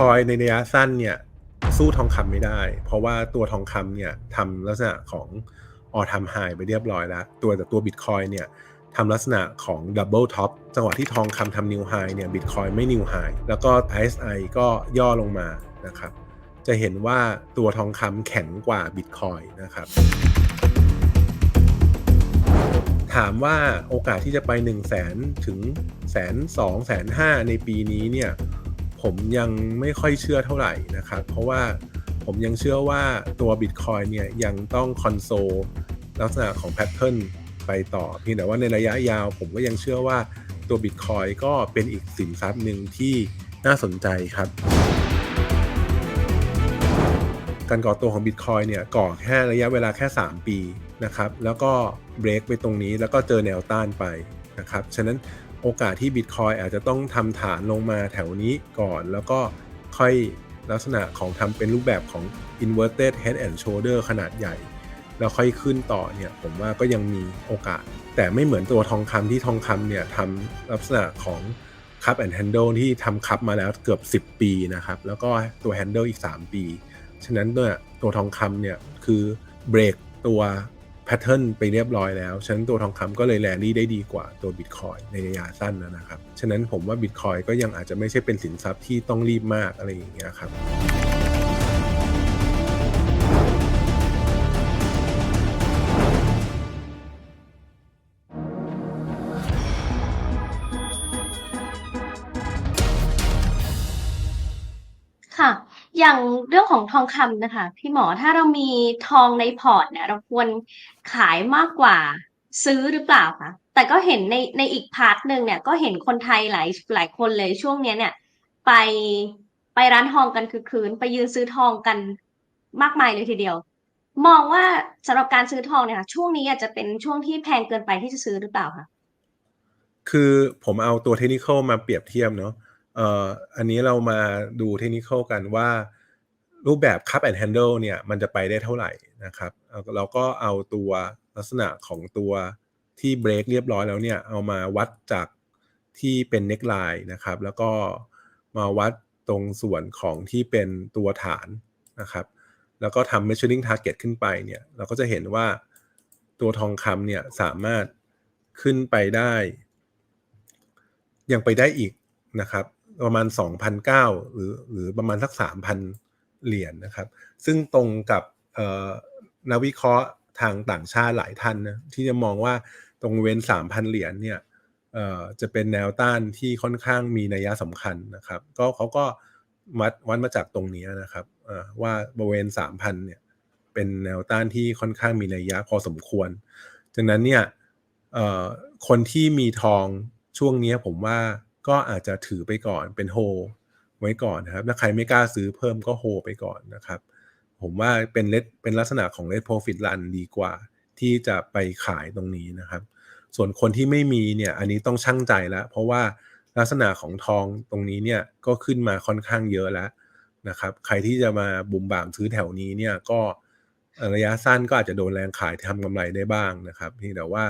คอยในระยะสั้นเนี่ย สู้ทองคำไม่ได้ เพราะว่าตัวทองคำเนี่ยทำลักษณะของออทำไฮไปเรียบร้อยแล้ว ตัวแต่ตัวบิตคอยเนี่ยทำลักษณะของดับเบิลท็อปจังหวะที่ทองคำทำนิวไฮเนี่ยบิตคอยไม่นิวไฮแล้วก็ RSI ก็ย่อลงมานะครับ จะเห็นว่าตัวทองคำแข็งกว่าบิตคอยนะครับ ถามว่าโอกาสที่จะไป 1 0 0 0 0แสนถึงแสนสองแสนห้าในปีนี้เนี่ย ผมยังไม่ค่อยเชื่อเท่าไหร่นะครับ เพราะว่าผมยังเชื่อว่าตัว Bitcoin เนี่ยยังต้องคอนโซลลักษณะของแพทเทิร์นไปต่อเพียงแต่ว่าในระยะยาวผมก็ยังเชื่อว่าตัว Bitcoin ก็เป็นอีกสินทรัพย์หนึ่งที่น่าสนใจครับ การก่อตัวของ Bitcoin เนี่ยก่อแค่ระยะเวลาแค่ 3 ปีนะครับ แล้วก็เบรกไปตรงนี้แล้วก็เจอแนวต้านไปนะครับ ฉะนั้น โอกาสที่ Bitcoin อาจจะต้องทำฐานลงมาแถวนี้ก่อน แล้วก็ค่อยลักษณะของทำเป็นรูปแบบของ inverted head and shoulder ขนาดใหญ่ แล้วค่อยขึ้นต่อเนี่ยผมว่าก็ยังมีโอกาส แต่ไม่เหมือนตัวทองคำที่ทองคำเนี่ยทำลักษณะของ cup and handle ที่ทำคัพมาแล้วเกือบ 10 ปีนะครับ แล้วก็ตัว handle อีก 3 ปี ฉะนั้นเนี่ยตัวทองคำเนี่ยคือเบรกตัว พทเทิร์นไปเรียบร้อยแล้ว ฉะนั้นตัวทองคำก็เลยแลนี่ได้ดีกว่าตัวบิตคอยในระยะสั้นนะครับ ฉะนั้นผมว่าบิตคอยก็ยังอาจจะไม่ใช่เป็นสินทรัพย์ที่ต้องรีบมากอะไรอย่างเงี้ยครับ อย่างเรื่องของทองคำนะคะ พี่หมอถ้าเรามีทองในพอร์ตเนี่ย เราควรขายมากกว่าซื้อหรือเปล่าคะแต่ก็เห็นในในอีกพาร์ทหนึ่งเนี่ย ก็เห็นคนไทยหลายหลายคนเลยช่วงเนี้ยเนี่ย ไปไปร้านทองกันคือคืน ไปยืนซื้อทองกันมากมายเลยทีเดียว มองว่าสำหรับการซื้อทองเนี่ยค่ะช่วงนี้อาจจะเป็นช่วงที่แพงเกินไปที่จะซื้อหรือเปล่าคะคือผมเอาตัวเทคนิคมาเปรียบเทียบเนาะ อันนี้เรามาดูเทคนิคกันว่ารูปแบบ cup and handle เนี่ยมันจะไปได้เท่าไหร่นะครับเอาเราก็เอาตัวลักษณะของตัวที่เบรกเรียบร้อยแล้วเนี่ย เอามาวัดจากที่เป็น neckline นะครับ แล้วก็มาวัดตรงส่วนของที่เป็นตัวฐานนะครับ แล้วก็ทำ measuring target ขึ้นไปเนี่ย เราก็จะเห็นว่าตัวทองคำเนี่ยสามารถขึ้นไปได้ ยังไปได้อีกนะครับ ประมาณ 2,009หรือหรือประมาณสัก 3,000 เหรียญนะครับ ซึ่งตรงกับนักวิเคราะห์ทางต่างชาติหลายท่านนะที่จะมองว่าตรงเว้น 3,000 เหรียญเนี่ยจะเป็นแนวต้านที่ค่อนข้างมีนัยสำคัญนะครับ ก็เขาก็วัดวัดมาจากตรงนี้นะครับว่าบริเวณ 3,000 เนี่ยเป็นแนวต้านที่ค่อนข้างมีนัยยะพอสมควรจากนั้นเนี่ยคนที่มีทองช่วงนี้ผมว่า ก็อาจจะถือไปก่อนเป็นโฮไว้ก่อนนะครับถ้าใครไม่กล้าซื้อเพิ่มก็โฮไปก่อนนะครับ ผมว่าเป็นเลทเป็นลักษณะของเลทโปรฟิตรันดีกว่า ที่จะไปขายตรงนี้นะครับ ส่วนคนที่ไม่มีเนี่ยอันนี้ต้องชั่งใจแล้ว เพราะว่าลักษณะของทองตรงนี้เนี่ยก็ขึ้นมาค่อนข้างเยอะแล้วนะครับ ใครที่จะมาบุมบ่ามซื้อแถวนี้เนี่ยก็ระยะสั้นก็อาจจะโดนแรงขายทำกำไรได้บ้างนะครับเพียงแต่ว่า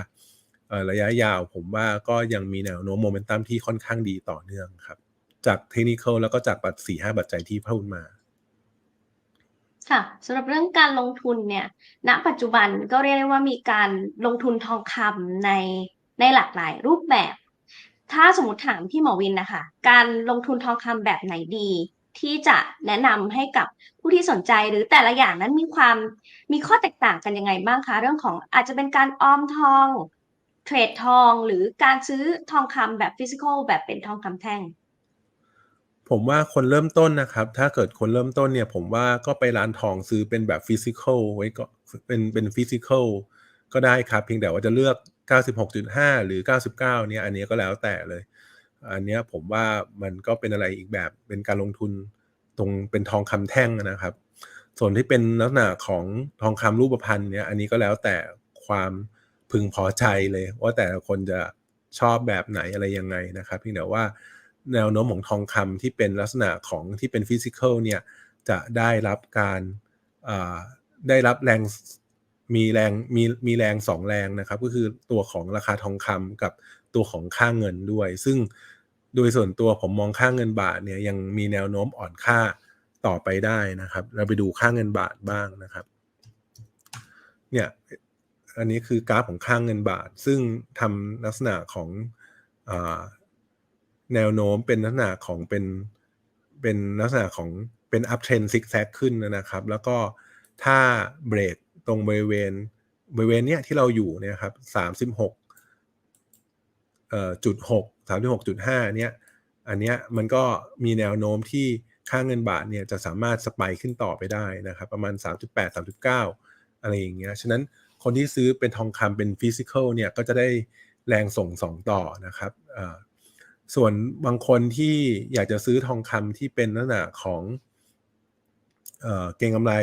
ระยะยาว ผมว่าก็ยังมีแนวโน้มโมเมนตัมที่ค่อนข้างดีต่อเนื่องครับ จากเทคนิคแล้วก็จากปัจสี่ห้าปัจจัยที่พูดมาค่ะสำหรับเรื่องการลงทุนเนี่ย ณ ปัจจุบันก็เรียกได้ว่ามีการลงทุนทองคำในในหลากหลายรูปแบบ ถ้าสมมติถามพี่หมอวินนะคะ การลงทุนทองคำแบบไหนดี ที่จะแนะนำให้กับผู้ที่สนใจหรือแต่ละอย่างนั้นมีความมีข้อแตกต่างกันยังไงบ้างคะ เรื่องของอาจจะเป็นการออมทอง เทรดทองหรือการซื้อทองคำแบบฟิสิกอลแบบเป็นทองคำแท่ง ผมว่าคนเริ่มต้นนะครับ ถ้าเกิดคนเริ่มต้นเนี่ย ผมว่าก็ไปร้านทองซื้อเป็นแบบฟิสิกอลไว้ก็เป็นเป็นฟิสิกอลก็ได้ครับเพียงแต่ว่าจะเลือก 96.5 หรือ 99 เนี่ย อันนี้ก็แล้วแต่เลย อันนี้ผมว่ามันก็เป็นอะไรอีกแบบเป็นการลงทุนตรงเป็นทองคำแท่งนะครับ ส่วนที่เป็นลักษณะของทองคำรูปพรรณเนี่ย อันนี้ก็แล้วแต่ความ พึงพอใจเลย ว่าแต่ละคนจะชอบแบบไหนอะไรยังไงนะครับเพียงแต่ว่าแนวโน้มของทองคำที่เป็นลักษณะของที่เป็นฟิสิกอลเนี่ยจะได้รับการได้รับแรงมีแรงมีมีแรงสองแรงนะครับ ก็คือตัวของราคาทองคำกับตัวของค่าเงินด้วย ซึ่งโดยส่วนตัวผมมองค่าเงินบาทเนี่ยยังมีแนวโน้มอ่อนค่าต่อไปได้นะครับ เราไปดูค่าเงินบาทบ้างนะครับ เนี่ย อันนี้คือกราฟของค่าเงินบาท ซึ่งทำลักษณะของอแนวโน้มเป็นลักษณะของเป็นเป็นลักษณะของเป็นอัพเทรนซิกแซกขึ้นนะครับ แล้วก็ถ้าเบรกตรงบริเวณบริเวณเนี้ยที่เราอยู่เนี่ยครับสามสิบหกจุดหกสามสิบหกจุดห้าเนี้ยอันเนี้ยมันก็มีแนวโน้มที่ค่าเงินบาทเนี่ยจะสามารถสไปขึ้นต่อไปได้นะครับ ประมาณ 3.8 3.9 อะไรอย่างเงี้ย ฉะนั้น คนที่ซื้อเป็นทองคำเป็นฟิสิกอลเนี่ยก็จะได้แรงส่งสองต่อนะครับส่วนบางคนที่อยากจะซื้อทองคำที่เป็นลักษณะของเอ่อเก็งกำไร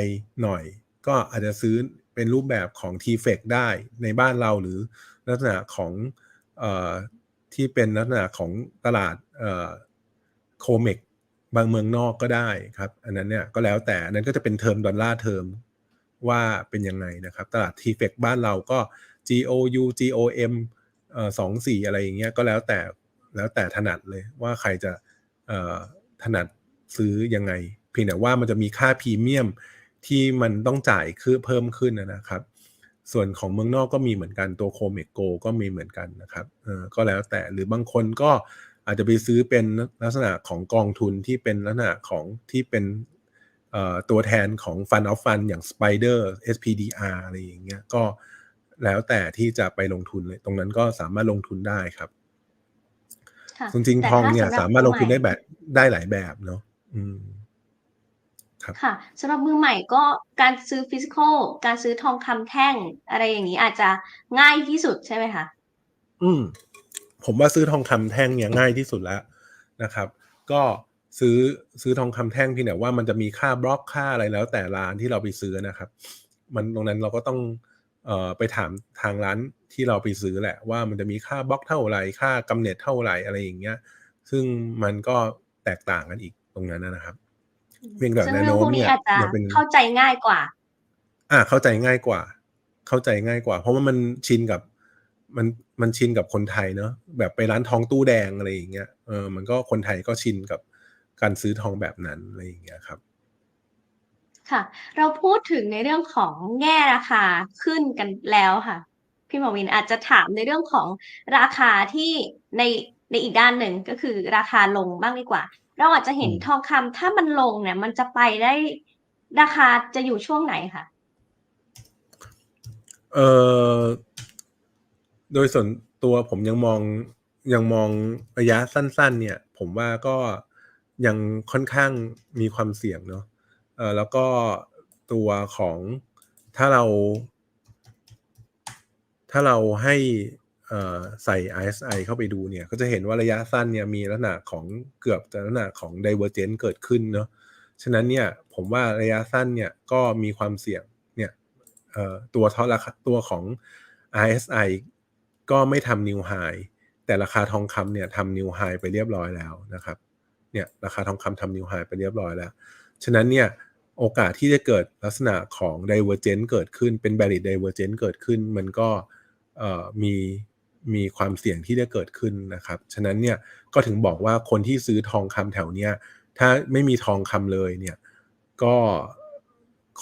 หน่อย ก็อาจจะซื้อเป็นรูปแบบของ t f e c ได้ในบ้านเราหรือลักษณะของออที่เป็นลักษณะของตลาดโคเมกบางเมืองนอกก็ได้ครับ อันนั้นเนี่ยก็แล้วแต่อันนั้นก็จะเป็นเทอมดอลลาร์เทอม ว่าเป็นยังไงนะครับ ตลาด t f e c บ้านเราก็ GOU GOM สองสี่อะไรอย่างเงี้ยก็แล้วแต่แล้วแต่ถนัดเลยว่าใครจะถนัดซื้อยังไง เพียงแต่ว่ามันจะมีค่าพรีเมียมที่มันต้องจ่ายคือเพิ่มขึ้นนะครับ ส่วนของเมืองนอกก็มีเหมือนกันตัวโคเมกโกก็มีเหมือนกันนะครับเออก็แล้วแต่หรือบางคนก็อาจจะไปซื้อเป็นลักษณะของกองทุนที่เป็นลักษณะของที่เป็น ตัวแทนของ Fund of Fund อย่าง Spider SPDR อะไรอย่างเงี้ยก็แล้วแต่ที่จะไปลงทุนเลยตรงนั้นก็สามารถลงทุนได้ครับค่ะจริงแต่ๆทองถ้าเนี่ยสำหรับสามารถลงทุนมือใหม่ได้แบบได้หลายแบบเนาะอืมครับค่ะสำหรับมือใหม่ก็การซื้อฟิสิกอลการซื้อทองคำแท่ง อะไรอย่างนี้อาจจะง่ายที่สุดใช่ไหมคะอืม ผมว่าซื้อทองคำแท่งเนี่ยง่ายที่สุดแล้วนะครับ ก็ ซื้อซื้อทองคำแท่งเพียงแต่ว่ามันจะมีค่าบล็อกค่าอะไรแล้ว แต่ร้านที่เราไปซื้อนะครับ มันตรงนั้นเราก็ต้องเอ่อไปถามทางร้านที่เราไปซื้อแหละ ว่ามันจะมีค่าบล็อกเท่าไหร่ค่ากำเนิดเท่าไหร่อะไรอย่างเงี้ย ซึ่งมันก็แตกต่างกันอีกตรงนั้นนะครับเพียงแต่ซึ่งแนวเรื่องโน้พมวกนี้เนี่ยอาจจะยังเป็นเข้าใจง่ายกว่า อ่า เข้าใจง่ายกว่า เข้าใจง่ายกว่า เพราะว่ามันชินกับมันมันชินกับคนไทยเนอะแบบไปร้านทองตู้แดงอะไรอย่างเงี้ยเออมันก็คนไทยก็ชินกับ การซื้อทองแบบนั้นอะไรอย่างเงี้ยครับ ค่ะ เราพูดถึงในเรื่องของแง่ราคาขึ้นกันแล้วค่ะ พี่หมอวินอาจจะถามในเรื่องของราคาที่ในในอีกด้านหนึ่งก็คือราคาลงบ้างดีกว่า เราอาจจะเห็นอืมทองคำถ้ามันลงเนี่ย มันจะไปได้ราคาจะอยู่ช่วงไหนคะเออโดยส่วนตัวผมยังมองยังมองระยะสั้น ๆ เนี่ย ผมว่าก็ ยังค่อนข้างมีความเสี่ยงเนาะเออแล้วก็ตัวของถ้าเรา ถ้าเราให้ใส่ RSI เข้าไปดูเนี่ย ก็จะเห็นว่าระยะสั้นเนี่ยมีลักษณะของเกือบจะลักษณะของ divergence เกิดขึ้นเนาะฉะนั้นเนี่ยผมว่าระยะสั้นเนี่ยก็มีความเสี่ยงเนี่ยตัวทอราคาตัวของ RSI ก็ไม่ทำ new high แต่ราคาทองคำเนี่ยทำ new high ไปเรียบร้อยแล้วนะครับ เนี่ยราคาทองคำทำ new high ไปเรียบร้อยแล้ว ฉะนั้นเนี่ยโอกาสที่จะเกิดลักษณะของ divergence เกิดขึ้นเป็น bearish divergence เกิดขึ้น มันก็มีมีความเสี่ยงที่จะเกิดขึ้นนะครับ ฉะนั้นเนี่ยก็ถึงบอกว่าคนที่ซื้อทองคำแถวเนี้ยถ้าไม่มีทองคำเลยเนี่ยก็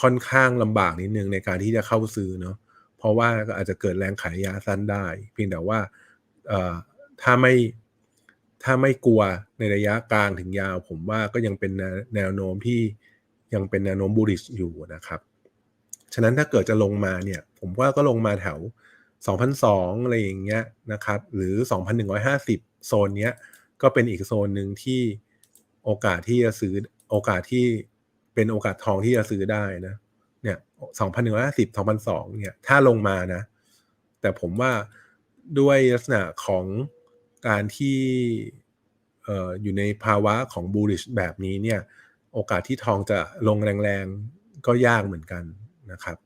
ค่อนข้างลำบากนิดนึงในการที่จะเข้าซื้อเนาะเพราะว่าก็อาจจะเกิดแรงขายยะสั้นได้ เพียงแต่ว่าถ้าไม่ ถ้าไม่กลัวในระยะกลางถึงยาว ผมว่าก็ยังเป็นแนวโน้มที่ยังเป็นแนวโน้มบูริชอยู่นะครับ ฉะนั้นถ้าเกิดจะลงมาเนี่ย ผมว่าก็ลงมาแถว 2,002อะไรอย่างเงี้ยนะครับ หรือ 2,150 โซนเนี้ย ก็เป็นอีกโซนหนึ่งที่โอกาสที่จะซื้อโอกาสที่เป็นโอกาสทองที่จะซื้อได้นะ เนี่ย2,150 2,002เนี่ย ถ้าลงมานะ แต่ผมว่าด้วยลักษณะของ การที่เอ่ออยู่ในภาวะของ bullish แบบนี้เนี่ย โอกาสที่ทองจะลงแรงๆ ก็ยากเหมือนกันนะครับ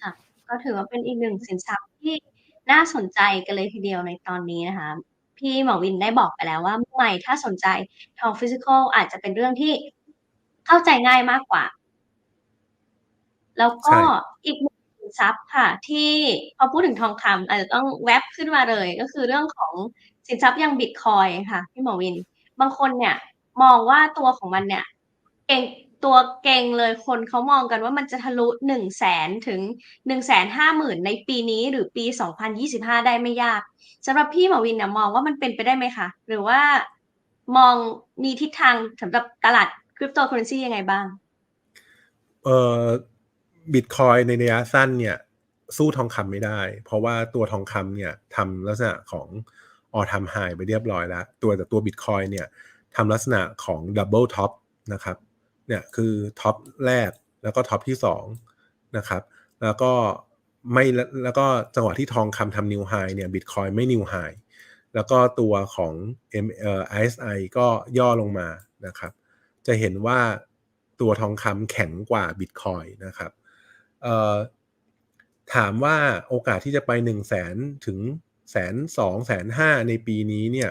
ค่ะก็ถือว่าเป็นอีกหนึ่งสินทรัพย์ที่น่าสนใจกันเลยทีเดียวในตอนนี้นะคะ พี่หมอวินได้บอกไปแล้วว่าเมื่อไหร่ถ้าสนใจทองฟิสิกอลอาจจะเป็นเรื่องที่เข้าใจง่ายมากกว่า แล้วก็ใช่อีกหนึ่งสิน ทรัพย์ค่ะ ที่พอพูดถึงทองคำอาจจะต้องแวบขึ้นมาเลย ก็คือเรื่องของสินทรัพย์อย่างบิตคอยค่ะพี่หมอวิน บางคนเนี่ยมองว่าตัวของมันเนี่ยเก่งตัวเก่งเลยคนเขามองกันว่ามันจะทะลุหนึ่งแสนถึงหนึ่งแสนห้าหมื่นในปีนี้หรือปีสองพันยี่สิบห้าได้ไม่ยากสำหรับพี่หมอวินเนี่ยมองว่ามันเป็นไปได้ไหมคะ หรือว่ามองมีทิศทางสำหรับตลาดคริปโตเคอเรนซียังไงบ้าง เอ่อ บิตคอยในระยะสั้นเนี่ย สู้ทองคำไม่ได้ เพราะว่าตัวทองคำเนี่ยทำลักษณะของออทำไฮไปเรียบร้อยแล้ว ตัวแต่ตัวบิตคอยเนี่ยทำลักษณะของดับเบิลท็อปนะครับเนี่ยคือท็อปแรกแล้วก็ท็อปที่สองนะครับแล้วก็ไม่แล้วก็จังหวะที่ทองคำทำนิวไฮเนี่ยบิตคอยไม่นิวไฮแล้วก็ตัวของ M เอ่อ ISI ก็ย่อลงมานะครับ จะเห็นว่าตัวทองคำแข็งกว่าบิตคอยนะครับ ถามว่าโอกาสที่จะไป1 0 0 0 0แสนถึงแสนสองแสนห้าในปีนี้เนี่ย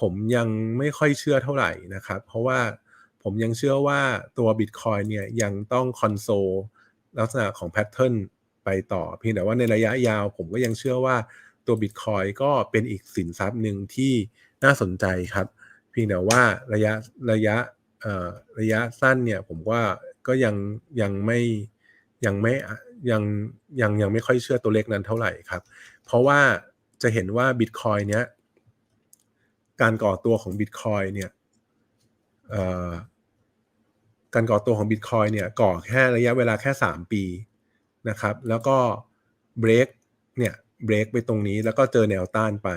ผมยังไม่ค่อยเชื่อเท่าไหร่นะครับ เพราะว่าผมยังเชื่อว่าตัว Bitcoin เนี่ยยังต้องคอนโซลลักษณะของแพทเทิร์นไปต่อ เพียงแต่ว่าในระยะยาวผมก็ยังเชื่อว่าตัว Bitcoin ก็เป็นอีกสินทรัพย์หนึ่งที่น่าสนใจครับ เพียงแต่ว่าระยะระยะระยะสั้นเนี่ยผมว่าก็ยังยังไม่ ยังไม่ยังยังยังไม่ค่อยเชื่อตัวเลขนั้นเท่าไหร่ครับ เพราะว่าจะเห็นว่า Bitcoin เนี้ยการก่อตัวของ Bitcoin เนี่ยการก่อตัวของ Bitcoin เนี่ยก่อแค่ระยะเวลาแค่ 3 ปีนะครับ แล้วก็เบรกเนี่ยเบรกไปตรงนี้แล้วก็เจอแนวต้านไป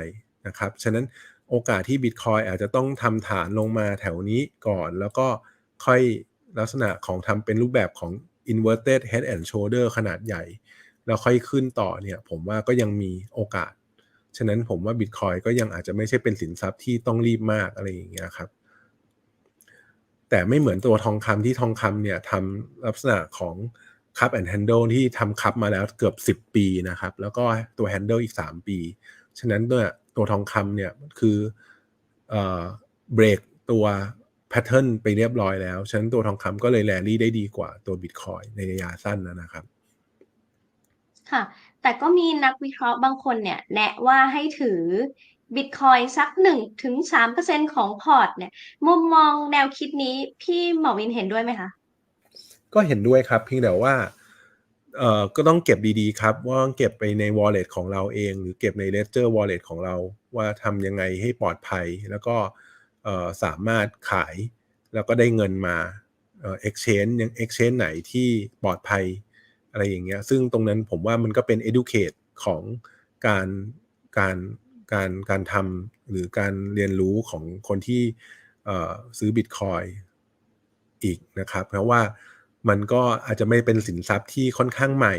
นะครับ ฉะนั้นโอกาสที่ Bitcoin อาจจะต้องทำฐานลงมาแถวนี้ก่อน แล้วก็ค่อยลักษณะของทำเป็นรูปแบบของ inverted head and shoulder ขนาดใหญ่ แล้วค่อยขึ้นต่อเนี่ย ผมว่าก็ยังมีโอกาส ฉะนั้นผมว่า Bitcoin ก็ยังอาจจะไม่ใช่เป็นสินทรัพย์ที่ต้องรีบมากอะไรอย่างเงี้ยครับ แต่ไม่เหมือนตัวทองคำที่ทองคำเนี่ยทำลักษณะของ cup and handle ที่ทำคัพมาแล้วเกือบ 10 ปีนะครับ แล้วก็ตัว handle อีก 3 ปี ฉะนั้นตัวตัวทองคำเนี่ยคือเบรกตัว แพทเทิร์นไปเรียบร้อยแล้ว ฉะนั้นตัวทองคำก็เลยแรลลี่ได้ดีกว่าตัวบิตคอยในระยะสั้นนะครับ ค่ะ แต่ก็มีนักวิเคราะห์บางคนเนี่ย แนะว่าให้ถือบิตคอยสักหนึ่งถึงสามเปอร์เซ็นของพอร์ตเนี่ย มุมมองแนวคิดนี้พี่หมอวินเห็นด้วยไหมคะ ก็เห็นด้วยครับเพียงแต่ว่าเอ่อก็ต้องเก็บดีๆครับ ว่าต้องเก็บไปใน wallet ของเราเอง หรือเก็บใน ledger wallet ของเรา ว่าทำยังไงให้ปลอดภัยแล้วก็เอ่อ สามารถขายแล้วก็ได้เงินมาเอ่อ exchange ยัง exchange ไหนที่ปลอดภัยอะไรอย่างเงี้ย ซึ่งตรงนั้นผมว่ามันก็เป็น educate ของการการการการทำหรือการเรียนรู้ของคนที่ซื้อ Bitcoin อีกนะครับ เพราะว่ามันก็อาจจะไม่เป็นสินทรัพย์ที่ค่อนข้างใหม่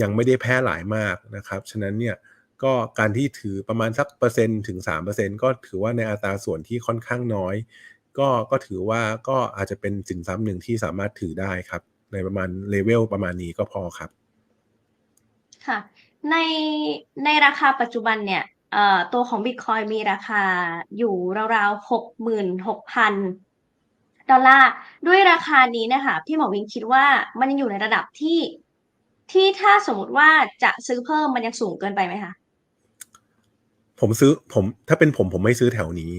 ยังไม่ได้แพร่หลายมากนะครับ ฉะนั้นเนี่ย ก็การที่ถือประมาณสักเปอร์เซ็นต์ถึง 3%ก็ถือว่าในอัตราส่วนที่ค่อนข้างน้อย ก็ก็ถือว่าก็อาจจะเป็นสินทรัพย์หนึ่งที่สามารถถือได้ครับ ในประมาณเลเวลประมาณนี้ก็พอครับ ค่ะ ในในราคาปัจจุบันเนี่ยตัวของ Bitcoin มีราคาอยู่ราวๆหกหมื่นหกพันดอลลาร์ด้วยราคานี้นะคะพี่หมอวินคิดว่ามันยังอยู่ในระดับที่ที่ถ้าสมมติว่าจะซื้อเพิ่มมันยังสูงเกินไปไหมคะ ผมซื้อผมถ้าเป็นผมผมไม่ซื้อแถวนี้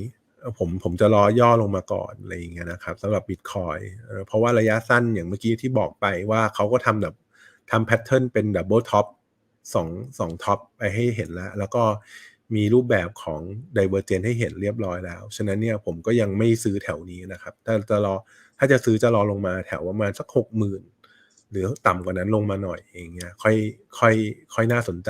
ผมผมจะรอย่อลงมาก่อนอะไรอย่างเงี้ยนะครับสำหรับบิตคอยเพราะว่าระยะสั้นอย่างเมื่อกี้ที่บอกไปว่าเขาก็ทำแบบทำแพทเทิร์นเป็นดับเบิลท็อปสองสองท็อปไปให้เห็นแล้ว แล้วก็มีรูปแบบของ Divergent ให้เห็นเรียบร้อยแล้ว ฉะนั้นเนี่ยผมก็ยังไม่ซื้อแถวนี้นะครับ ถ้าจะรอถ้าจะซื้อจะรอลงมาแถวประมาณสักหกหมื่นหรือต่ำกว่านั้นลงมาหน่อยอย่างเงี้ยค่อยค่อยค่อยน่าสนใจ